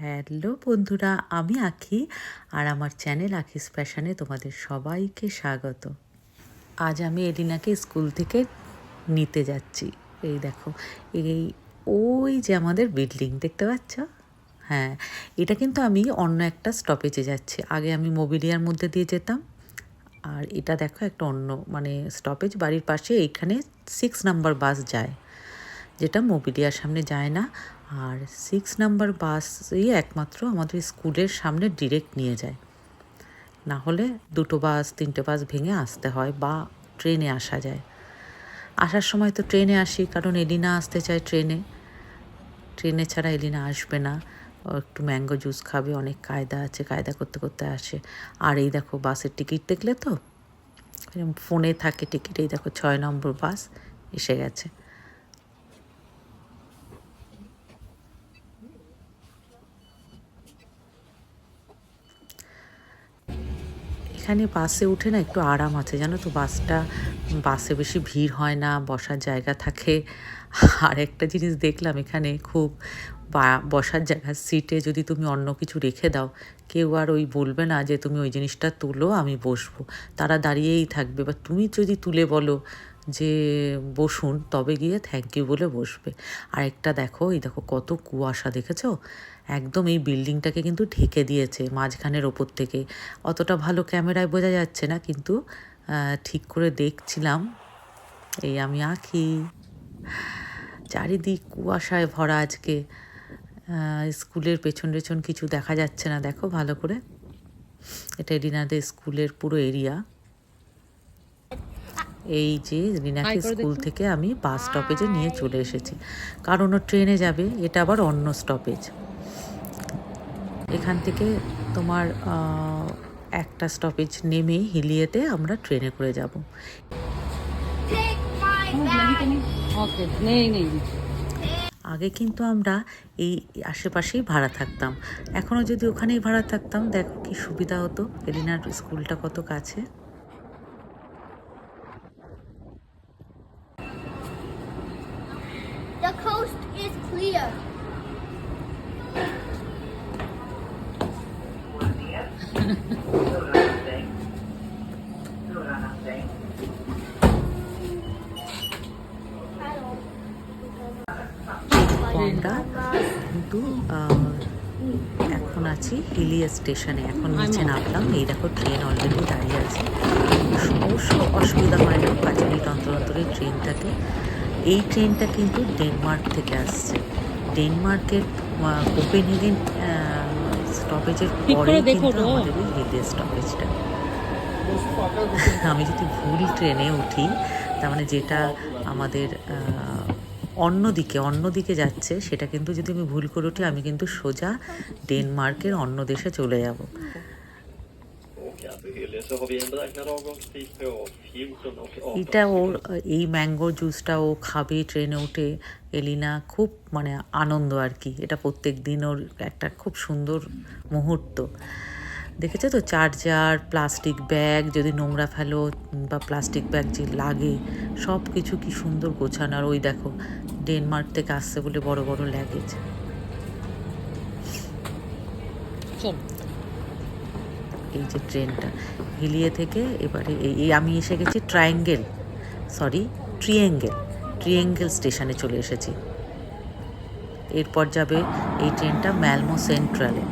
Hello বন্ধুরা, আমি আখি আর আমার চ্যানেল আখিস ফ্যাশনে তোমাদের সবাইকে স্বাগত। আজ আমি এলিনাকে স্কুল থেকে নিতে যাচ্ছি। এই দেখো, এই, ওই যে আমাদের বিল্ডিং, দেখতে পাচ্ছ? হ্যাঁ এটা কিন্তু আমি অন্য একটা স্টপেজে যাচ্ছি। আগে আমি মোবিলিয়ার মধ্যে দিয়ে যেতাম। আর এটা দেখো একটা অন্য মানে স্টপেজ বাড়ির পাশে এইখানে সিক্স নাম্বার বাস যায়। যেটা মোবিলিয়ার সামনে যায় না। আর সিক্স নাম্বার বাসই একমাত্র আমাদের স্কুলের সামনে ডিরেক্ট নিয়ে যায়। না হলে দুটো বাস তিনটে বাস ভেঙে আসতে হয় বা ট্রেনে আসা যায়। আসার সময় তো ট্রেনে আসি, কারণ এলিনা আসতে চায় ট্রেনে ট্রেনে ছাড়া এলিনা আসবে না। একটু ম্যাঙ্গো জুস খাবে, অনেক কায়দা আছে, কায়দা করতে করতে আসে। আর এই দেখো বাসের টিকিট দেখলে তো? ফোনে থাকে টিকিট এই দেখো ছয় নম্বর বাস এসে গেছে। এখানে বাসে উঠে না একটু আরাম আছে, জানো তো? বাসটা, বাসে বেশি ভিড় হয় না, বসার জায়গা থাকে। আর একটা জিনিস দেখলাম এখানে খুব, বা, বসার জায়গা সিটে যদি তুমি অন্য কিছু রেখে দাও, কেউ আর ওই বলবে না যে তুমি ওই জিনিসটা তুলো, আমি বসবো। তারা দাঁড়িয়েই থাকবে। বা তুমি যদি তুলে বলো যে বসুন, তবে গিয়ে থ্যাংক ইউ বলে বসবে। আর একটা দেখো, এই দেখো কত কুয়াশা, দেখেছ? একদম এই বিল্ডিংটাকে কিন্তু ঢেকে দিয়েছে মাঝখানের ওপর থেকে। অতটা ভালো ক্যামেরায় বোঝা যাচ্ছে না কিন্তু ঠিক করে দেখছিলাম। এই আমি আঁকি। চারিদিক কুয়াশায় ভরা আজকে। স্কুলের পেছন পেছন কিছু দেখা যাচ্ছে না দেখো ভালো করে। এটা রিনাদের স্কুলের পুরো এরিয়া। এই যে রিনাকে স্কুল থেকে আমি বাস স্টপেজে নিয়ে চলে এসেছি। কারণ ও ট্রেনে যাবে এটা আবার অন্য স্টপেজ। এখান থেকে তোমার একটা স্টপেজ নেমে হিলিয়েতে আমরা ট্রেনে করে যাব। আগে কিন্তু আমরা এই আশেপাশেই ভাড়া থাকতাম। এখনও যদি ওখানেই ভাড়া থাকতাম দেখো কি সুবিধা হতো। এলিনার স্কুলটা কত কাছে? কিন্তু এখন আছি হিলিয়া স্টেশনে এখন নিচে নামলাম। এই দেখো ট্রেন অলরেডি দাঁড়িয়ে আছে। অবশ্য অসুবিধা হয় না। পাঁচ মিনিট অন্তর অন্তরে ট্রেনটাকে এই ট্রেনটা কিন্তু ডেনমার্ক থেকে আসছে। ডেনমার্কের কোপেনহেগেন স্টপেজের পরে কিন্তু আমাদের ওই স্টপেজটা আমি যদি ভুল ট্রেনে উঠি তার মানে যেটা আমাদের অন্যদিকে অন্য দিকে অন্য দিকে যাচ্ছে সেটা কিন্তু যদি আমি ভুল করে উঠি আমি কিন্তু সোজা ডেনমার্কের অন্য দেশে চলে যাব। Så har vi en beräknad avgångstid på 14 och 18 এটা ওর এই ম্যাঙ্গো জুসটা ও খাবে ট্রেনে উঠে এলিনা খুব মানে আনন্দ আর কি। এটা প্রত্যেক দিন ওর একটা খুব সুন্দর মুহূর্ত। দেখেছ তো? চার্জার প্লাস্টিক ব্যাগ যদি নোংরা ফেলো বা প্লাস্টিক ব্যাগ যে লাগে সব কিছু কি সুন্দর গোছানো। আর ওই দেখো ডেনমার্ক থেকে আসছে বলে বড় বড় ল্যাগেজ চল। এই যে ট্রেনটা। হিলিয়ে থেকে এবারে এই আমি এসে গেছি ট্রায়াঙ্গেল সরি ট্রিয়েঙ্গেল ট্রিয়েঙ্গেল স্টেশনে চলে এসেছি। এরপর যাবে এই ট্রেনটা ম্যালমো সেন্ট্রালে।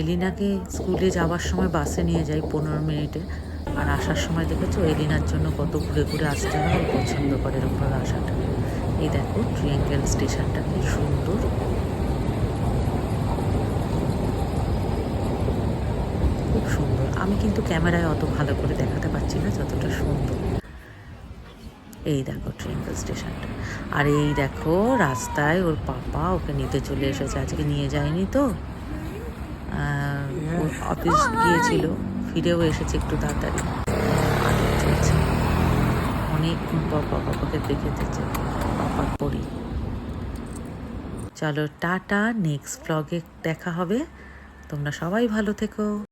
এলিনাকে স্কুলে যাওয়ার সময় বাসে নিয়ে যাই পনেরো মিনিটে। আর আসার সময় দেখেছ এলিনার জন্য কত ঘুরে ঘুরে আসতে হয় পছন্দ করে এরকমভাবে আসাটা। এই দেখো ট্রিয়েঙ্গেল স্টেশনটা কি সুন্দর। খুব সুন্দর। আমি কিন্তু ক্যামেরায় অত ভালো করে দেখাতে পারছি না যতটা সুন্দর। এই দেখো ট্রিয়েঙ্গেল স্টেশনটা। আর এই দেখো রাস্তায় ওর পাপা ওকে নিতে চলে এসেছে। আজকে নিয়ে যায়নি তো। অফিস গিয়েছিল। ফিরেও এসেছে একটু তাড়াতাড়ি। আদর চলছে অনেকক্ষণ পর পাপাকে দেখেছে পাপার পরি চলো টাটা নেক্সট ব্লগে দেখা হবে। তোমরা সবাই ভালো থেকো।